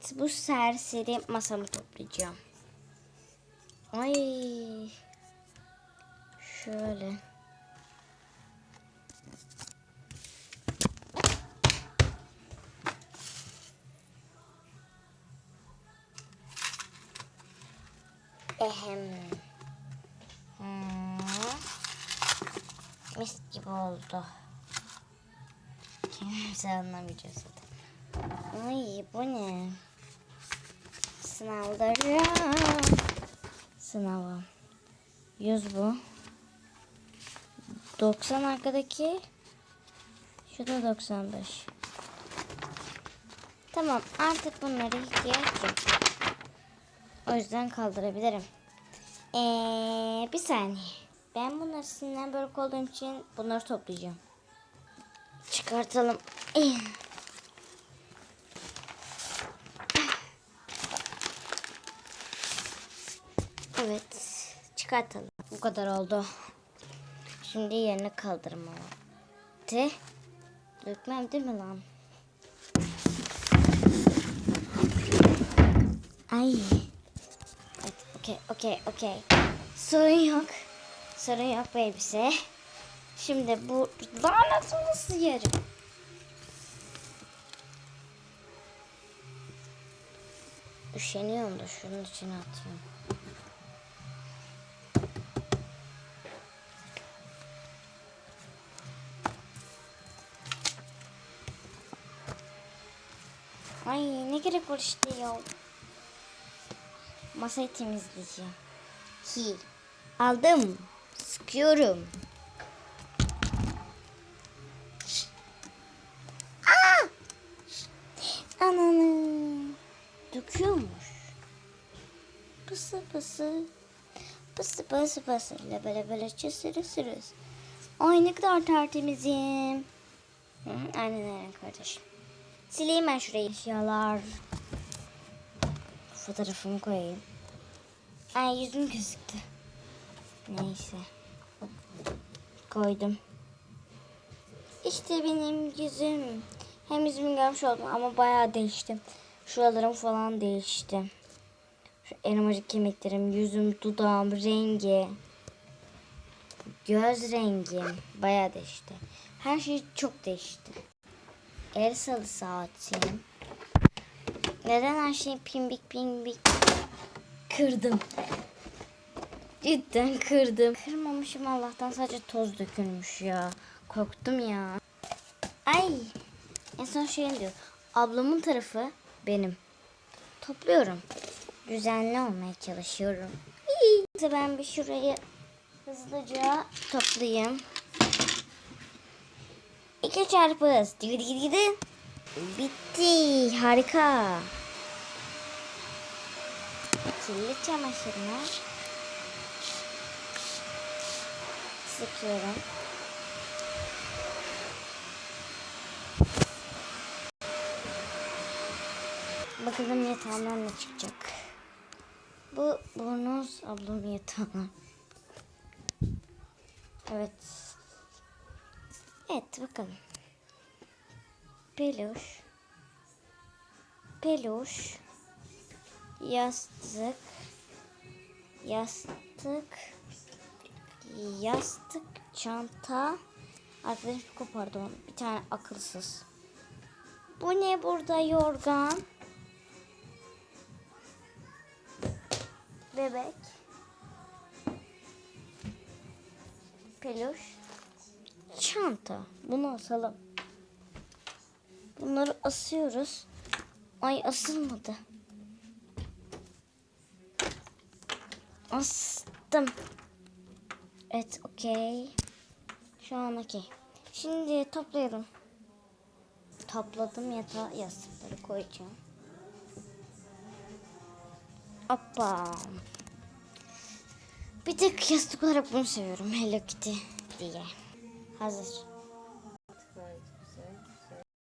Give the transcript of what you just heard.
Evet bu serseri masamı toplayacağım. Ay. Şöyle. Ehem. Hmm. Mis gibi oldu. Kimse anlamayacak zaten. Ay bu ne? Sınavlara. Sınava. 100 bu. 90 arkadaki. Şu da 95. Tamam artık bunları ihtiyaç yok. O yüzden kaldırabilirim. Ee, bir saniye. Ben bunları sizinle bölük olduğum için bunları toplayacağım. Çıkartalım. Evet. Çıkartalım. Bu kadar oldu. Şimdi yerine kaldırma vakti. Dökmem değil mi lan? Ay. Evet, okey, okey, okey. Sorun yok. Sorun yok bu elbise. Şimdi bu lanet olası yerim. Üşeniyorum da şunun içine atayım. Ay ne gerek var işte ya. Masayı temizleyeceğim. Hi. Aldım. Sıkıyorum. Aa! Ananı. Döküyormuş. Pısı pısı. Pısı pısı pısı. Lebe lebe leçe sürü sürüz. Ay ne kadar tertemizim. Hı, aynen aynen kardeşim. Sileyim ben şurayı. Eşyalar. Fotoğrafımı koyayım. Ay yüzüm gözüktü. Neyse. Koydum. İşte benim yüzüm. Hem yüzümü görmüş oldum ama bayağı değişti. Şuralarım falan değişti. Şu elmacık kemiklerim, yüzüm, dudağım, rengi. Göz rengim bayağı değişti. Her şey çok değişti. El salı saatim. Neden her şeyi pimbik pimbik kırdım? Cidden kırdım. Kırmamışım Allah'tan sadece toz dökülmüş ya. Korktum ya. Ay. En son şey diyor. Ablamın tarafı benim. Topluyorum. Düzenli olmaya çalışıyorum. İyi. Ben bir şurayı hızlıca toplayayım. İki çarpı hız. Gidi gidi gidi. Bitti. Harika. Kirli çamaşırını sıkıyorum. Bakalım yatağımdan ne çıkacak. Bu bornoz ablamın yatağı. Evet. Evet bakalım. Peluş. Peluş. Yastık. Yastık. Yastık. Çanta. Arkadaşım kopardı onu. Bir tane akılsız. Bu ne burada yorgan? Bebek. Peluş. Çanta. Bunu asalım. Bunları asıyoruz. Ay asılmadı. Astım. Evet okey. Şu an okey. Şimdi toplayalım. Topladım yatağa yastıkları koyacağım. Hoppa. Bir tek yastık olarak bunu seviyorum. Hello Kitty diye. Hazır.